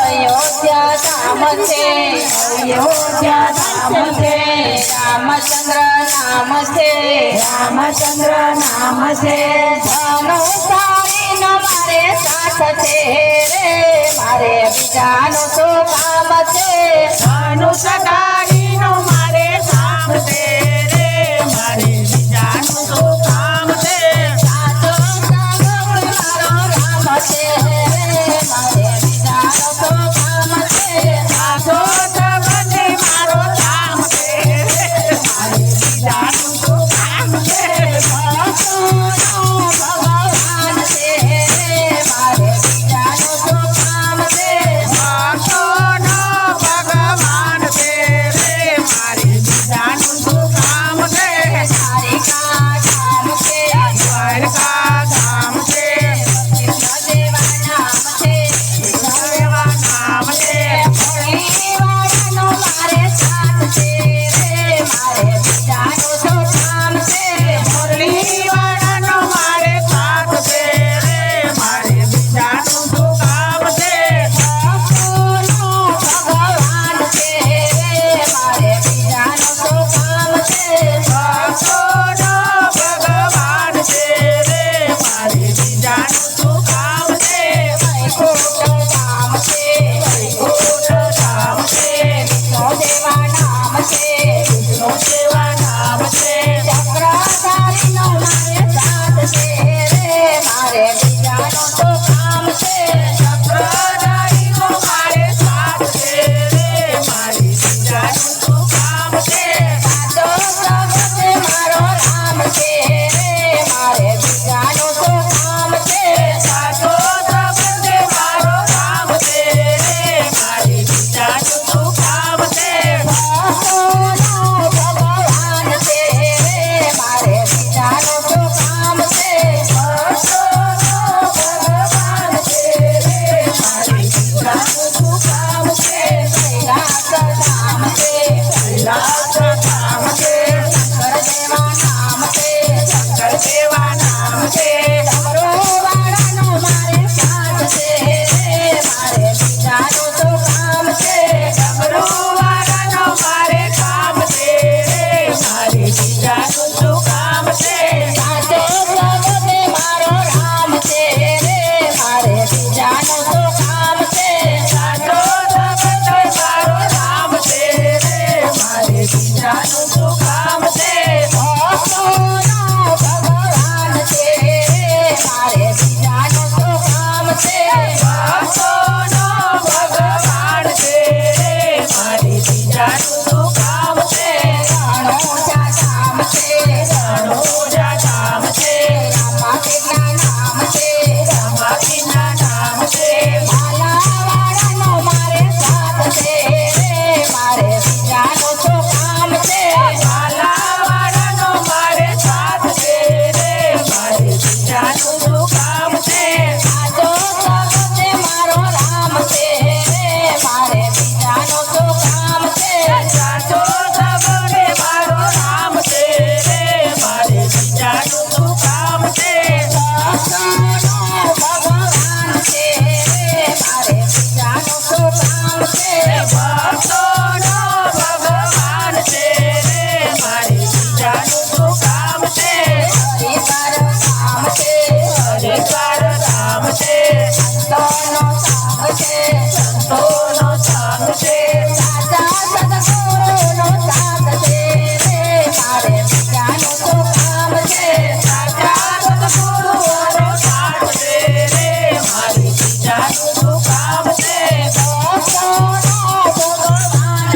અયોધ્યા ધામ છે. અયોધ્યા ધામ છે રામચંદ્ર નામ છે રામચંદ્ર નામ છે ધનુષારી મારે સાથ છે રે મારે બીજાનું શું કામ છે ધનુષ